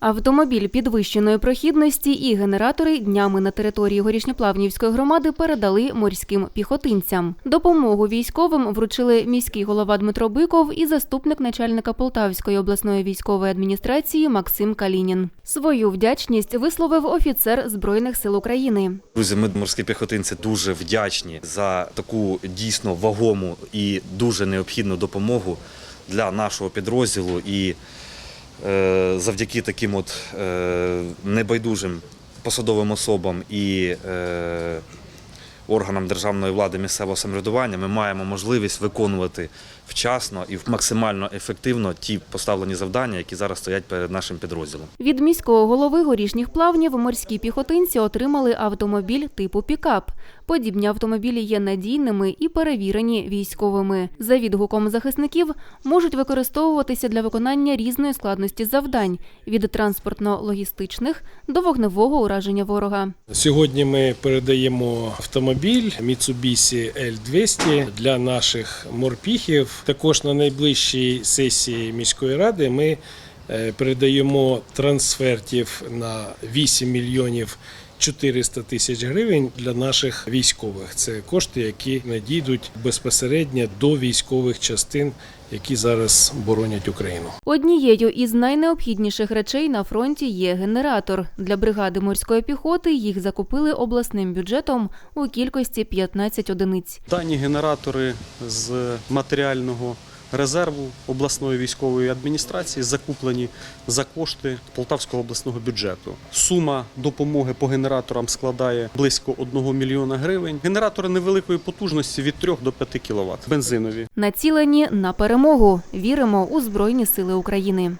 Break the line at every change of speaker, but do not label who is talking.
Автомобіль підвищеної прохідності і генератори днями на території Горішньоплавнівської громади передали морським піхотинцям. Допомогу військовим вручили міський голова Дмитро Биков і заступник начальника Полтавської обласної військової адміністрації Максим Калінін. Свою вдячність висловив офіцер Збройних сил України.
Друзі, ми морські піхотинці дуже вдячні за таку дійсно вагому і дуже необхідну допомогу для нашого підрозділу. І завдяки таким от е, небайдужим посадовим особам і е, органам державної влади місцевого самоврядування ми маємо можливість виконувати вчасно і максимально ефективно ті поставлені завдання, які зараз стоять перед нашим підрозділом.
Від міського голови горішніх плавнів морські піхотинці отримали автомобіль типу пікап. Подібні автомобілі є надійними і перевірені військовими. За відгуком захисників можуть використовуватися для виконання різної складності завдань від транспортно-логістичних до вогневого ураження ворога.
Сьогодні ми передаємо автомобіль Mitsubishi L200 для наших морпіхів. Також на найближчій сесії міської ради ми передаємо трансфертів на 8 мільйонів 400 тисяч гривень для наших військових. Це кошти, які надійдуть безпосередньо до військових частин, які зараз боронять Україну.
Однією із найнеобхідніших речей на фронті є генератор. Для бригади морської піхоти їх закупили обласним бюджетом у кількості 15 одиниць.
Дані генератори з матеріального резерву обласної військової адміністрації закуплені за кошти Полтавського обласного бюджету. Сума допомоги по генераторам складає близько 1 мільйона гривень. Генератори невеликої потужності від 3 до 5 кВт. Бензинові.
Націлені на перемогу. Віримо у Збройні Сили України.